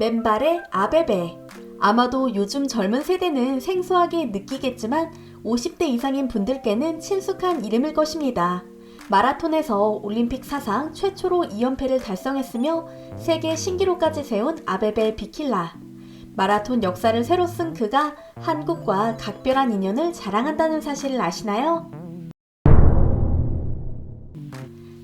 맨발의 아베베. 아마도 요즘 젊은 세대는 생소하게 느끼겠지만 50대 이상인 분들께는 친숙한 이름일 것입니다. 마라톤에서 올림픽 사상 최초로 2연패를 달성했으며 세계 신기록까지 세운 아베베 비킬라. 마라톤 역사를 새로 쓴 그가 한국과 각별한 인연을 자랑한다는 사실을 아시나요?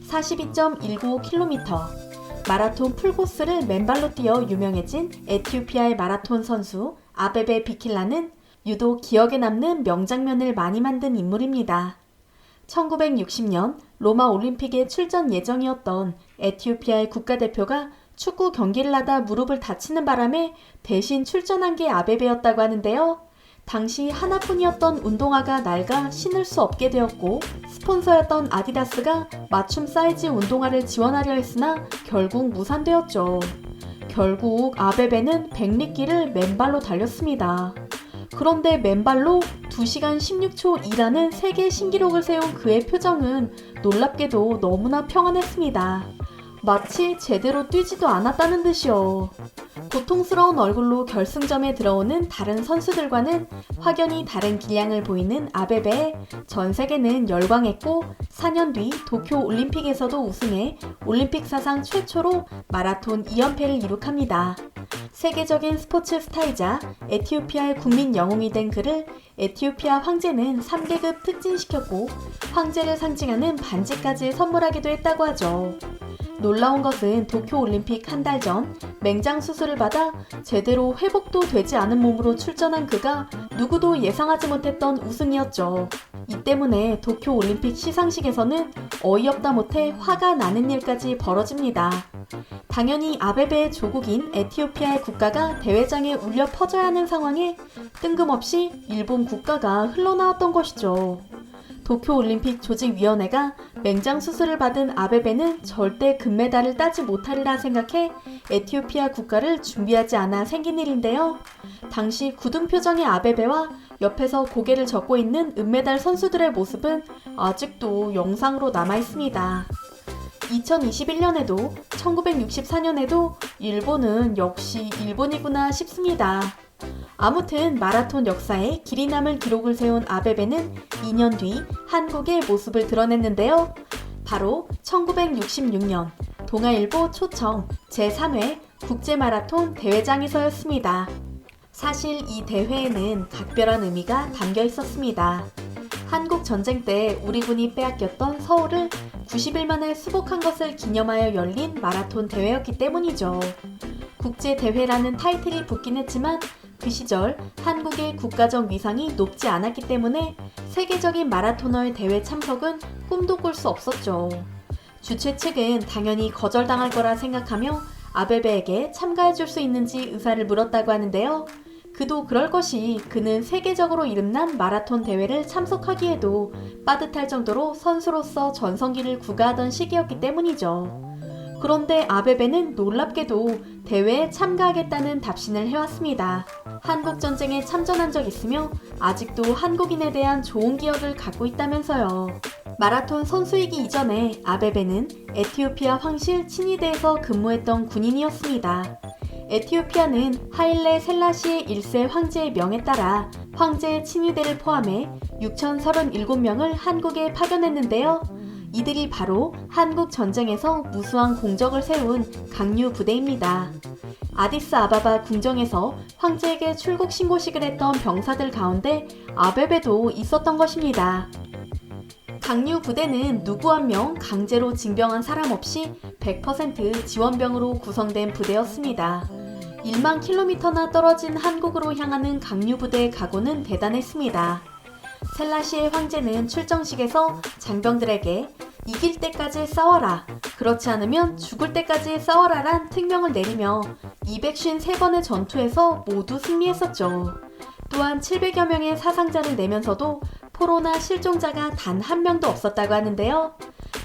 42.195km 마라톤 풀코스를 맨발로 뛰어 유명해진 에티오피아의 마라톤 선수 아베베 비킬라는 유독 기억에 남는 명장면을 많이 만든 인물입니다. 1960년 로마 올림픽에 출전 예정이었던 에티오피아의 국가대표가 축구 경기를 하다 무릎을 다치는 바람에 대신 출전한 게 아베베였다고 하는데요. 당시 하나뿐이었던 운동화가 낡아 신을 수 없게 되었고 스폰서였던 아디다스가 맞춤 사이즈 운동화를 지원하려 했으나 결국 무산되었죠. 결국 아베베는 백리길을 맨발로 달렸습니다. 그런데 맨발로 2시간 16초 2라는 세계 신기록을 세운 그의 표정은 놀랍게도 너무나 평안했습니다. 마치 제대로 뛰지도 않았다는 듯이요. 고통스러운 얼굴로 결승점에 들어오는 다른 선수들과는 확연히 다른 기량을 보이는 아베베에 전 세계는 열광했고 4년 뒤 도쿄 올림픽에서도 우승해 올림픽 사상 최초로 마라톤 2연패를 이룩합니다. 세계적인 스포츠 스타이자 에티오피아의 국민 영웅이 된 그를 에티오피아 황제는 3계급 특진시켰고 황제를 상징하는 반지까지 선물하기도 했다고 하죠. 놀라운 것은 도쿄 올림픽 한 달 전 맹장 수술을 받아 제대로 회복도 되지 않은 몸으로 출전한 그가 누구도 예상하지 못했던 우승이었죠. 이 때문에 도쿄 올림픽 시상식에서는 어이없다 못해 화가 나는 일까지 벌어집니다. 당연히 아베베의 조국인 에티오피아의 국가가 대회장에 울려 퍼져야 하는 상황에 뜬금없이 일본 국가가 흘러나왔던 것이죠. 도쿄올림픽 조직위원회가 맹장 수술을 받은 아베베는 절대 금메달을 따지 못하리라 생각해 에티오피아 국가를 준비하지 않아 생긴 일인데요. 당시 굳은 표정의 아베베와 옆에서 고개를 젓고 있는 은메달 선수들의 모습은 아직도 영상으로 남아 있습니다. 2021년에도 1964년에도 일본은 역시 일본이구나 싶습니다. 아무튼 마라톤 역사에 길이 남을 기록을 세운 아베베는 2년 뒤 한국의 모습을 드러냈는데요. 바로 1966년 동아일보 초청 제3회 국제마라톤 대회장에서였습니다. 사실 이 대회에는 각별한 의미가 담겨 있었습니다. 한국 전쟁 때 우리 군이 빼앗겼던 서울을 90일 만에 수복한 것을 기념하여 열린 마라톤 대회였기 때문이죠. 국제대회라는 타이틀이 붙긴 했지만 그 시절 한국의 국가적 위상이 높지 않았기 때문에 세계적인 마라토너의 대회 참석은 꿈도 꿀 수 없었죠. 주최 측은 당연히 거절당할 거라 생각하며 아베베에게 참가해 줄 수 있는지 의사를 물었다고 하는데요. 그도 그럴 것이 그는 세계적으로 이름난 마라톤 대회를 참석하기에도 빠듯할 정도로 선수로서 전성기를 구가하던 시기였기 때문이죠. 그런데 아베베는 놀랍게도 대회에 참가하겠다는 답신을 해왔습니다. 한국 전쟁에 참전한 적 있으며 아직도 한국인에 대한 좋은 기억을 갖고 있다면서요. 마라톤 선수이기 이전에 아베베는 에티오피아 황실 친위대에서 근무했던 군인이었습니다. 에티오피아는 하일레 셀라시의 1세 황제의 명에 따라 황제의 친위대를 포함해 6,037명을 한국에 파견했는데요. 이들이 바로 한국 전쟁에서 무수한 공적을 세운 강류 부대입니다. 아디스 아바바 궁정에서 황제에게 출국 신고식을 했던 병사들 가운데 아베베도 있었던 것입니다. 강류 부대는 누구 한 명 강제로 징병한 사람 없이 100% 지원병으로 구성된 부대였습니다. 1만 킬로미터나 떨어진 한국으로 향하는 강류 부대의 각오는 대단했습니다. 셀라시의 황제는 출정식에서 장병들에게 이길 때까지 싸워라. 그렇지 않으면 죽을 때까지 싸워라란 특명을 내리며 253번의 전투에서 모두 승리했었죠. 또한 700여 명의 사상자를 내면서도 포로나 실종자가 단 한 명도 없었다고 하는데요.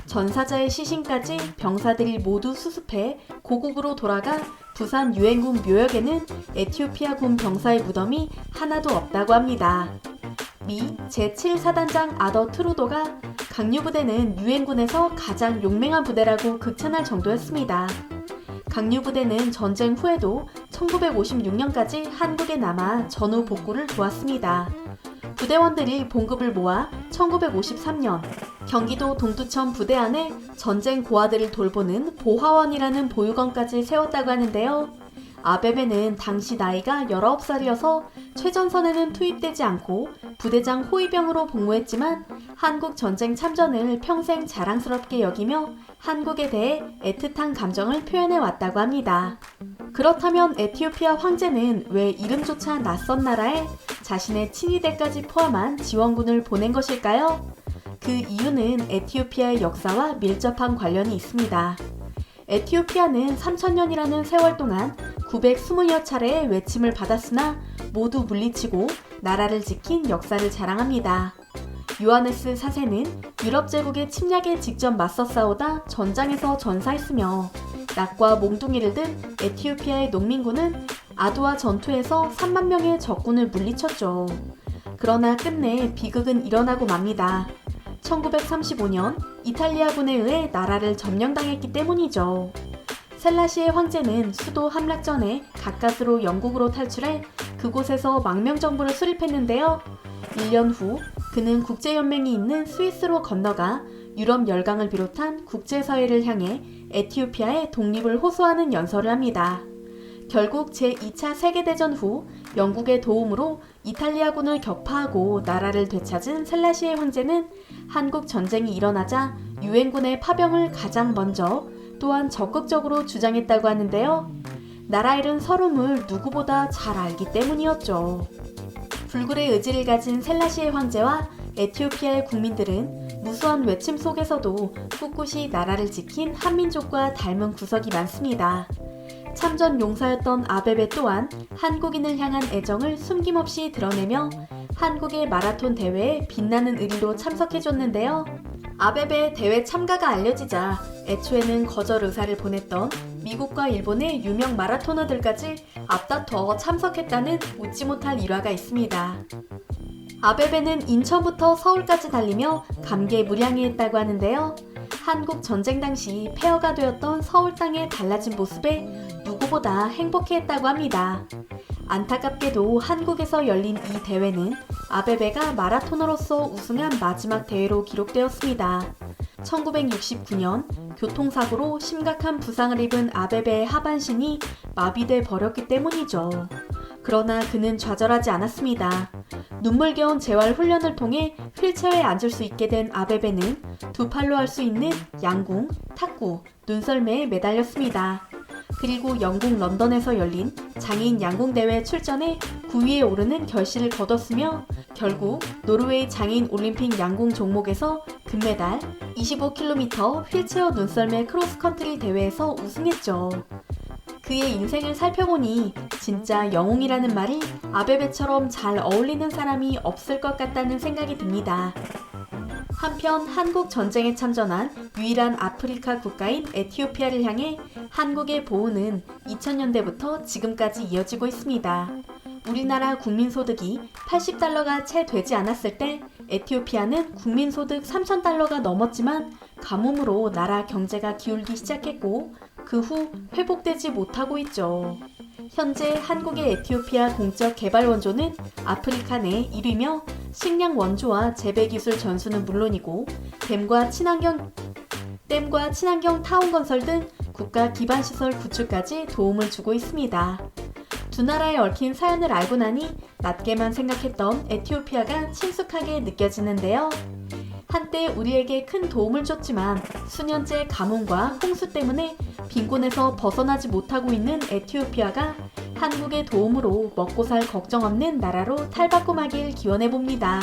전사자의 시신까지 병사들이 모두 수습해 고국으로 돌아가 부산 유엔군 묘역에는 에티오피아 군 병사의 무덤이 하나도 없다고 합니다. 미 제7사단장 아더 트루도가 강류부대는 유엔군에서 가장 용맹한 부대라고 극찬할 정도였습니다. 강류부대는 전쟁 후에도 1956년까지 한국에 남아 전후 복구를 도왔습니다. 부대원들이 봉급을 모아 1953년 경기도 동두천 부대 안에 전쟁 고아들을 돌보는 보화원이라는 보육원까지 세웠다고 하는데요. 아베베는 당시 나이가 19살이어서 최전선에는 투입되지 않고 부대장 호위병으로 복무했지만 한국 전쟁 참전을 평생 자랑스럽게 여기며 한국에 대해 애틋한 감정을 표현해 왔다고 합니다. 그렇다면 에티오피아 황제는 왜 이름조차 낯선 나라에 자신의 친위대까지 포함한 지원군을 보낸 것일까요? 그 이유는 에티오피아의 역사와 밀접한 관련이 있습니다. 에티오피아는 3천년이라는 세월 동안 920여 차례의 외침을 받았으나 모두 물리치고 나라를 지킨 역사를 자랑합니다. 요하네스 4세는 유럽 제국의 침략에 직접 맞서 싸우다 전장에서 전사했으며 낙과 몽둥이를 든 에티오피아의 농민군은 아두아 전투에서 3만 명의 적군을 물리쳤죠. 그러나 끝내 비극은 일어나고 맙니다. 1935년 이탈리아군에 의해 나라를 점령당했기 때문이죠. 셀라시의 황제는 수도 함락 전에 가까스로 영국으로 탈출해 그곳에서 망명정부를 수립했는데요. 1년 후 그는 국제연맹이 있는 스위스로 건너가 유럽 열강을 비롯한 국제사회를 향해 에티오피아의 독립을 호소하는 연설을 합니다. 결국 제2차 세계대전 후 영국의 도움으로 이탈리아군을 격파하고 나라를 되찾은 셀라시의 황제는 한국 전쟁이 일어나자 유엔군의 파병을 가장 먼저 또한 적극적으로 주장했다고 하는데요. 나라 잃은 서름을 누구보다 잘 알기 때문이었죠. 불굴의 의지를 가진 셀라시의 황제와 에티오피아의 국민들은 무수한 외침 속에서도 꿋꿋이 나라를 지킨 한민족과 닮은 구석이 많습니다. 참전 용사였던 아베베 또한 한국인을 향한 애정을 숨김없이 드러내며 한국의 마라톤 대회에 빛나는 의리로 참석해줬는데요. 아베베 대회 참가가 알려지자 애초에는 거절 의사를 보냈던 미국과 일본의 유명 마라토너들까지 앞다퉈 참석했다는 웃지 못할 일화가 있습니다. 아베베는 인천부터 서울까지 달리며 감개무량해했다고 하는데요. 한국 전쟁 당시 폐허가 되었던 서울 땅의 달라진 모습에 누구보다 행복해했다고 합니다. 안타깝게도 한국에서 열린 이 대회는 아베베가 마라토너로서 우승한 마지막 대회로 기록되었습니다. 1969년 교통사고로 심각한 부상을 입은 아베베의 하반신이 마비돼 버렸기 때문이죠. 그러나 그는 좌절하지 않았습니다. 눈물겨운 재활 훈련을 통해 휠체어에 앉을 수 있게 된 아베베는 두 팔로 할 수 있는 양궁, 탁구, 눈썰매에 매달렸습니다. 그리고 영국 런던에서 열린 장애인 양궁 대회 출전에 9위에 오르는 결실을 거뒀으며 결국 노르웨이 장애인 올림픽 양궁 종목에서 금메달 25km 휠체어 눈썰매 크로스컨트리 대회에서 우승했죠. 그의 인생을 살펴보니 진짜 영웅이라는 말이 아베베처럼 잘 어울리는 사람이 없을 것 같다는 생각이 듭니다. 한편 한국 전쟁에 참전한 유일한 아프리카 국가인 에티오피아를 향해 한국의 보호는 2000년대부터 지금까지 이어지고 있습니다. 우리나라 국민소득이 80달러가 채 되지 않았을 때 에티오피아는 국민소득 3,000달러가 넘었지만 가뭄으로 나라 경제가 기울기 시작했고 그 후 회복되지 못하고 있죠. 현재 한국의 에티오피아 공적 개발 원조는 아프리카 내 1위며 식량 원조와 재배 기술 전수는 물론이고 댐과 친환경 댐과 친환경 타운 건설 등 국가 기반 시설 구축까지 도움을 주고 있습니다. 두 나라에 얽힌 사연을 알고 나니 낮게만 생각했던 에티오피아가 친숙하게 느껴지는데요. 한때 우리에게 큰 도움을 줬지만 수년째 가뭄과 홍수 때문에 빈곤에서 벗어나지 못하고 있는 에티오피아가 한국의 도움으로 먹고 살 걱정 없는 나라로 탈바꿈하길 기원해 봅니다.